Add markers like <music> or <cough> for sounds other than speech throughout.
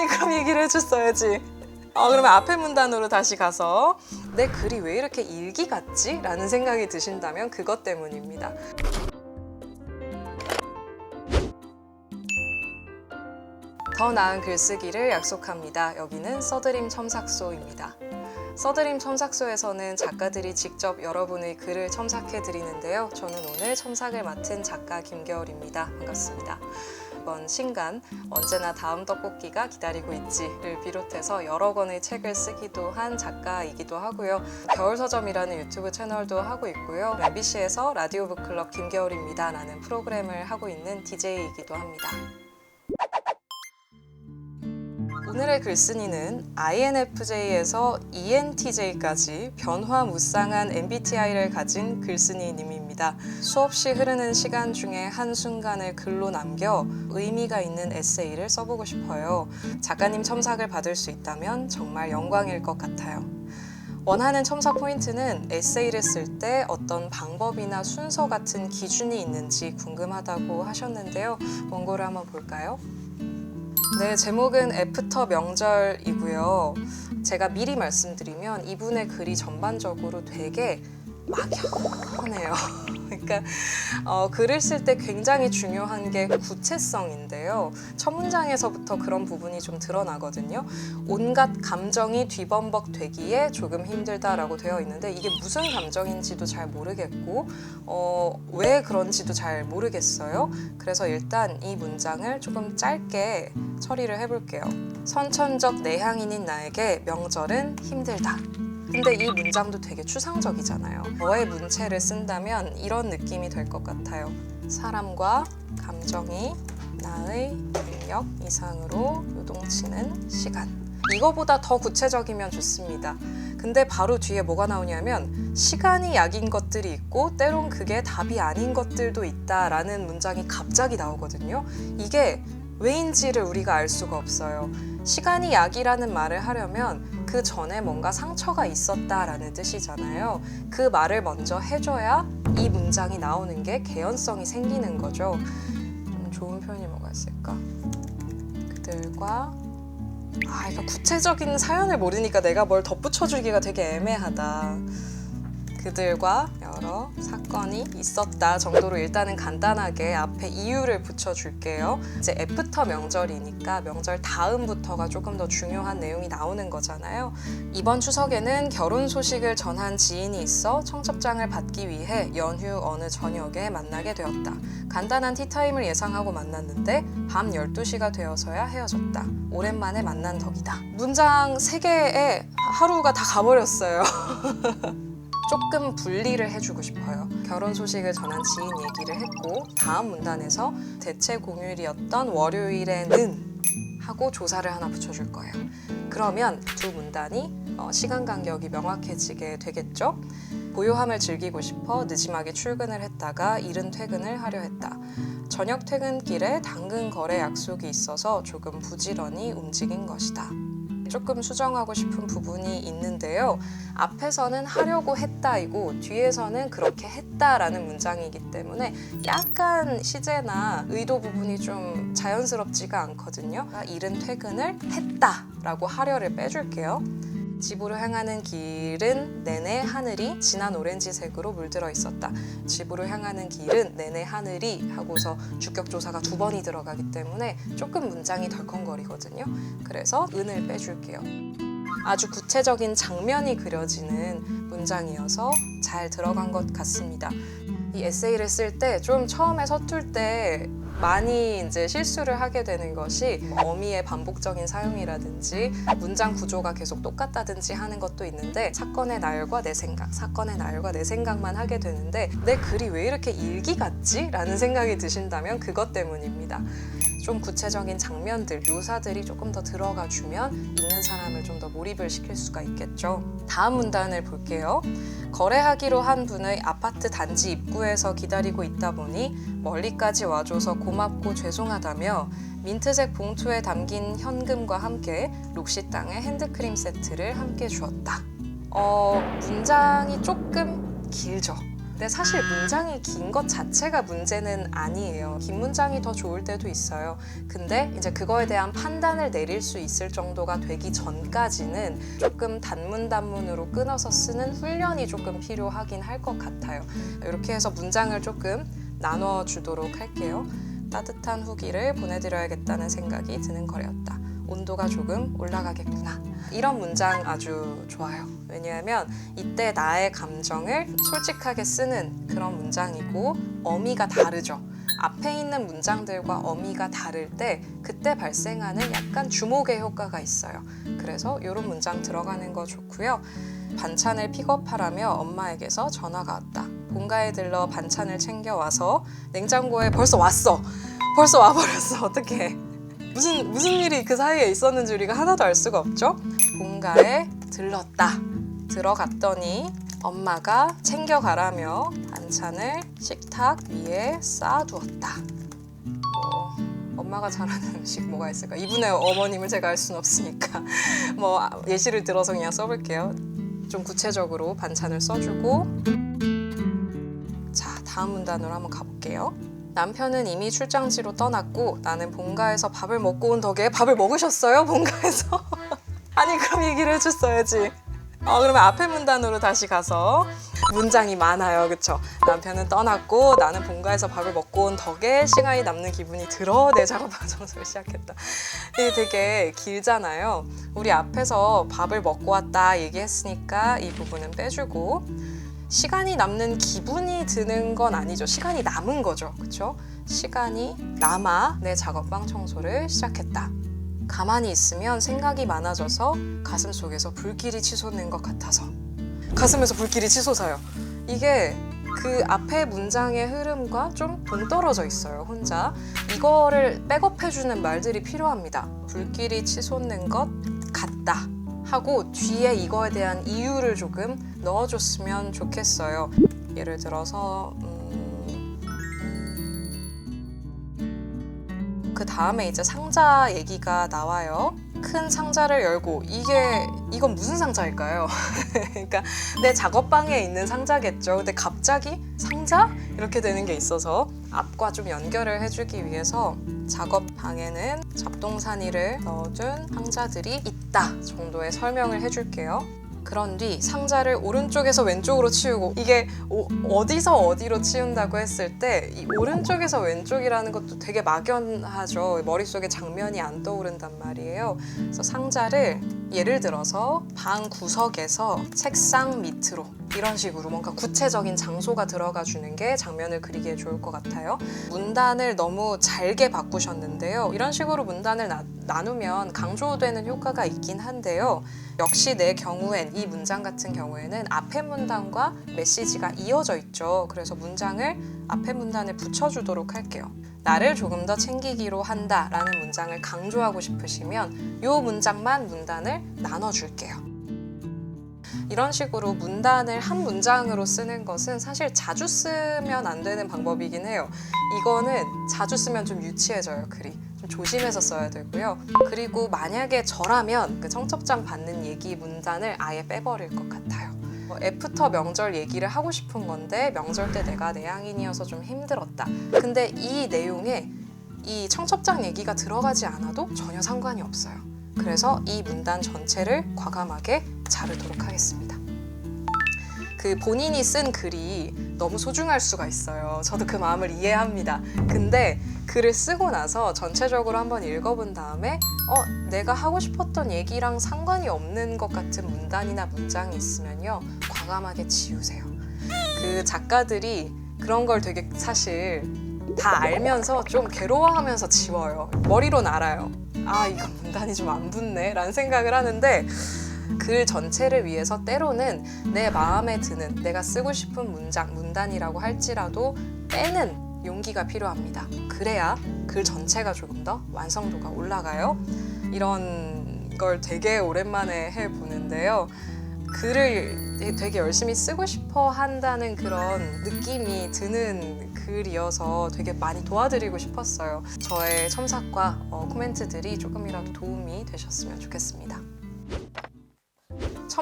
아니 그럼 얘기를 해줬어야지. 어, 그러면 앞에 문단으로 다시 가서 내 글이 왜 이렇게 일기 같지? 라는 생각이 드신다면 그것 때문입니다. 더 나은 글쓰기를 약속합니다. 여기는 써드림 첨삭소입니다. 써드림 첨삭소에서는 작가들이 직접 여러분의 글을 첨삭해 드리는데요. 저는 오늘 첨삭을 맡은 작가 김겨울입니다. 반갑습니다. 이번 신간 언제나 다음 떡볶이가 기다리고 있지를 비롯해서 여러 권의 책을 쓰기도 한 작가이기도 하고요. 겨울 서점이라는 유튜브 채널도 하고 있고요. MBC에서 라디오 북클럽 김겨울입니다라는 프로그램을 하고 있는 DJ이기도 합니다. 오늘의 글쓴이는 INFJ에서 ENTJ까지 변화무쌍한 MBTI를 가진 글쓴이님입니다. 수없이 흐르는 시간 중에 한순간을 글로 남겨 의미가 있는 에세이를 써보고 싶어요. 작가님 첨삭을 받을 수 있다면 정말 영광일 것 같아요. 원하는 첨삭 포인트는 에세이를 쓸 때 어떤 방법이나 순서 같은 기준이 있는지 궁금하다고 하셨는데요. 원고를 한번 볼까요? 네, 제목은 애프터 명절이고요. 제가 미리 말씀드리면 이분의 글이 전반적으로 되게 막연해요. <laughs> 그러니까 어, 글을 쓸 때 굉장히 중요한 게 구체성인데요. 첫 문장에서부터 그런 부분이 좀 드러나거든요. 온갖 감정이 뒤범벅 되기에 조금 힘들다라고 되어 있는데 이게 무슨 감정인지도 잘 모르겠고 어, 왜 그런지도 잘 모르겠어요. 그래서 일단 이 문장을 조금 짧게 처리를 해볼게요. 선천적 내향인인 나에게 명절은 힘들다. 근데 이 문장도 되게 추상적이잖아요. 저의 문체를 쓴다면 이런 느낌이 될 것 같아요. 사람과 감정이 나의 능력 이상으로 요동치는 시간. 이거보다 더 구체적이면 좋습니다. 근데 바로 뒤에 뭐가 나오냐면 시간이 약인 것들이 있고 때론 그게 답이 아닌 것들도 있다라는 문장이 갑자기 나오거든요. 이게 왜인지를 우리가 알 수가 없어요. 시간이 약이라는 말을 하려면 그 전에 뭔가 상처가 있었다라는 뜻이잖아요. 그 말을 먼저 해줘야 이 문장이 나오는 게 개연성이 생기는 거죠. 좀 좋은 표현이 뭐가 있을까? 그들과 아, 이거 구체적인 사연을 모르니까 내가 뭘 덧붙여 주기가 되게 애매하다. 그들과 여러 사건이 있었다 정도로 일단은 간단하게 앞에 이유를 붙여줄게요. 이제 애프터 명절이니까 명절 다음부터가 조금 더 중요한 내용이 나오는 거잖아요. 이번 추석에는 결혼 소식을 전한 지인이 있어 청첩장을 받기 위해 연휴 어느 저녁에 만나게 되었다. 간단한 티타임을 예상하고 만났는데 밤 12시가 되어서야 헤어졌다. 오랜만에 만난 덕이다. 문장 3개에 하루가 다 가버렸어요. <laughs> 조금 분리를 해주고 싶어요. 결혼 소식을 전한 지인 얘기를 했고 다음 문단에서 대체 공휴일이었던 월요일에는 하고 조사를 하나 붙여줄 거예요. 그러면 두 문단이 어, 시간 간격이 명확해지게 되겠죠. 고요함을 즐기고 싶어 늦지막이 출근을 했다가 이른 퇴근을 하려 했다. 저녁 퇴근길에 당근 거래 약속이 있어서 조금 부지런히 움직인 것이다. 조금 수정하고 싶은 부분이 있는데요. 앞에서는 하려고 했다이고 뒤에서는 그렇게 했다라는 문장이기 때문에 약간 시제나 의도 부분이 좀 자연스럽지가 않거든요. 이른 퇴근을 했다라고 하려를 빼줄게요. 집으로 향하는 길은 내내 하늘이 진한 오렌지색으로 물들어 있었다. 집으로 향하는 길은 내내 하늘이 하고서 주격 조사가 두 번이 들어가기 때문에 조금 문장이 덜컹거리거든요. 그래서 은을 빼줄게요. 아주 구체적인 장면이 그려지는 문장이어서 잘 들어간 것 같습니다. 이 에세이를 쓸 때 좀 처음에 서툴 때 많이 이제 실수를 하게 되는 것이 어미의 반복적인 사용이라든지 문장 구조가 계속 똑같다든지 하는 것도 있는데 사건의 나열과 내 생각, 사건의 나열과 내 생각만 하게 되는데 내 글이 왜 이렇게 일기 같지? 라는 생각이 드신다면 그것 때문입니다. 좀 구체적인 장면들, 묘사들이 조금 더 들어가 주면 읽는 사람을 좀 더 몰입을 시킬 수가 있겠죠. 다음 문단을 볼게요. 거래하기로 한 분의 아파트 단지 입구에서 기다리고 있다 보니 멀리까지 와줘서 고맙고 죄송하다며 민트색 봉투에 담긴 현금과 함께 록시 땅의 핸드크림 세트를 함께 주었다. 어, 문장이 조금 길죠. 근데 사실 문장이 긴 것 자체가 문제는 아니에요. 긴 문장이 더 좋을 때도 있어요. 근데 이제 그거에 대한 판단을 내릴 수 있을 정도가 되기 전까지는 조금 단문 단문으로 끊어서 쓰는 훈련이 조금 필요하긴 할 것 같아요. 이렇게 해서 문장을 조금 나눠 주도록 할게요. 따뜻한 후기를 보내드려야겠다는 생각이 드는 거래였다. 온도가 조금 올라가겠구나. 이런 문장 아주 좋아요. 왜냐하면 이때 나의 감정을 솔직하게 쓰는 그런 문장이고 어미가 다르죠. 앞에 있는 문장들과 어미가 다를 때 그때 발생하는 약간 주목의 효과가 있어요. 그래서 이런 문장 들어가는 거 좋고요. 반찬을 픽업하라며 엄마에게서 전화가 왔다. 본가에 들러 반찬을 챙겨와서 냉장고에 벌써 왔어. 벌써 와버렸어. <laughs> 어떡해. 무슨 무슨 일이 그 사이에 있었는지 우리가 하나도 알 수가 없죠. 본가에 들렀다. 들어갔더니 엄마가 챙겨가라며 반찬을 식탁 위에 쌓아두었다. 어, 엄마가 잘하는 <laughs> 음식 뭐가 있을까? 이분의 어머님을 제가 알 수는 없으니까 <laughs> 뭐 예시를 들어서 그냥 써볼게요. 좀 구체적으로 반찬을 써주고 자 다음 문단으로 한번 가볼게요. 남편은 이미 출장지로 떠났고 나는 본가에서 밥을 먹고 온 덕에 밥을 먹으셨어요? 본가에서? <laughs> 아니 그럼 얘기를 해줬어야지. 어 그러면 앞에 문단으로 다시 가서 문장이 많아요, 그쵸? 남편은 떠났고 나는 본가에서 밥을 먹고 온 덕에 시간이 남는 기분이 들어 내 작업 방송을 시작했다. 이게 되게 길잖아요. 우리 앞에서 밥을 먹고 왔다 얘기했으니까 이 부분은 빼주고 시간이 남는 기분이 드는 건 아니죠. 시간이 남은 거죠. 그렇죠? 시간이 남아 내 작업방 청소를 시작했다. 가만히 있으면 생각이 많아져서 가슴 속에서 불길이 치솟는 것 같아서 가슴에서 불길이 치솟아요. 이게 그 앞에 문장의 흐름과 좀 동떨어져 있어요. 혼자 이거를 백업해주는 말들이 필요합니다. 불길이 치솟는 것 같다. 하고 뒤에 이거에 대한 이유를 조금 넣어줬으면 좋겠어요. 예를 들어서 음... 그 다음에 이제 상자 얘기가 나와요. 큰 상자를 열고 이게 이건 무슨 상자일까요? <laughs> 그러니까 내 작업방에 있는 상자겠죠. 근데 갑자기 상자 이렇게 되는 게 있어서 앞과 좀 연결을 해주기 위해서 작업방에는 잡동사니를 넣어둔 상자들이 있다 정도의 설명을 해줄게요. 그런 뒤 상자를 오른쪽에서 왼쪽으로 치우고 이게 오- 어디서 어디로 치운다고 했을 때 이 오른쪽에서 왼쪽이라는 것도 되게 막연하죠. 머릿속에 장면이 안 떠오른단 말이에요. 그래서 상자를 예를 들어서 방 구석에서 책상 밑으로 이런 식으로 뭔가 구체적인 장소가 들어가 주는 게 장면을 그리기에 좋을 것 같아요. 문단을 너무 잘게 바꾸셨는데요. 이런 식으로 문단을 나, 나누면 강조되는 효과가 있긴 한데요. 역시 내 경우엔 이 문장 같은 경우에는 앞에 문단과 메시지가 이어져 있죠. 그래서 문장을 앞에 문단에 붙여주도록 할게요. 나를 조금 더 챙기기로 한다 라는 문장을 강조하고 싶으시면 이 문장만 문단을 나눠줄게요. 이런 식으로 문단을 한 문장으로 쓰는 것은 사실 자주 쓰면 안 되는 방법이긴 해요. 이거는 자주 쓰면 좀 유치해져요, 글이. 좀 조심해서 써야 되고요. 그리고 만약에 저라면 그 청첩장 받는 얘기 문단을 아예 빼버릴 것 같아요. 뭐 애프터 명절 얘기를 하고 싶은 건데 명절 때 내가 내향인이어서 좀 힘들었다. 근데 이 내용에 이 청첩장 얘기가 들어가지 않아도 전혀 상관이 없어요. 그래서 이 문단 전체를 과감하게 자르도록 하겠습니다. 그 본인이 쓴 글이 너무 소중할 수가 있어요. 저도 그 마음을 이해합니다. 근데 글을 쓰고 나서 전체적으로 한번 읽어본 다음에 어, 내가 하고 싶었던 얘기랑 상관이 없는 것 같은 문단이나 문장이 있으면요. 과감하게 지우세요. 그 작가들이 그런 걸 되게 사실 다 알면서 좀 괴로워하면서 지워요. 머리로는 알아요. 아, 이건 문단이 좀 안 붙네. 라는 생각을 하는데 글 전체를 위해서 때로는 내 마음에 드는 내가 쓰고 싶은 문장, 문단이라고 할지라도 빼는 용기가 필요합니다. 그래야 글 전체가 조금 더 완성도가 올라가요. 이런 걸 되게 오랜만에 해 보는데요. 글을 되게 열심히 쓰고 싶어 한다는 그런 느낌이 드는 글이어서 되게 많이 도와드리고 싶었어요. 저의 첨삭과 어, 코멘트들이 조금이라도 도움이 되셨으면 좋겠습니다.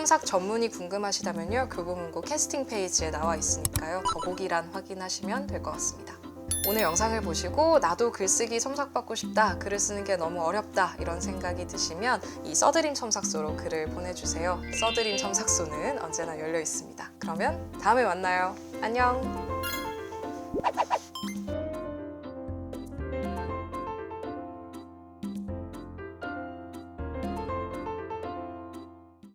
첨삭 전문이 궁금하시다면요. 교보문고 캐스팅 페이지에 나와 있으니까요. 더보기란 확인하시면 될 것 같습니다. 오늘 영상을 보시고 나도 글쓰기 첨삭받고 싶다, 글을 쓰는 게 너무 어렵다 이런 생각이 드시면 이 써드림 첨삭소로 글을 보내주세요. 써드림 첨삭소는 언제나 열려 있습니다. 그러면 다음에 만나요. 안녕.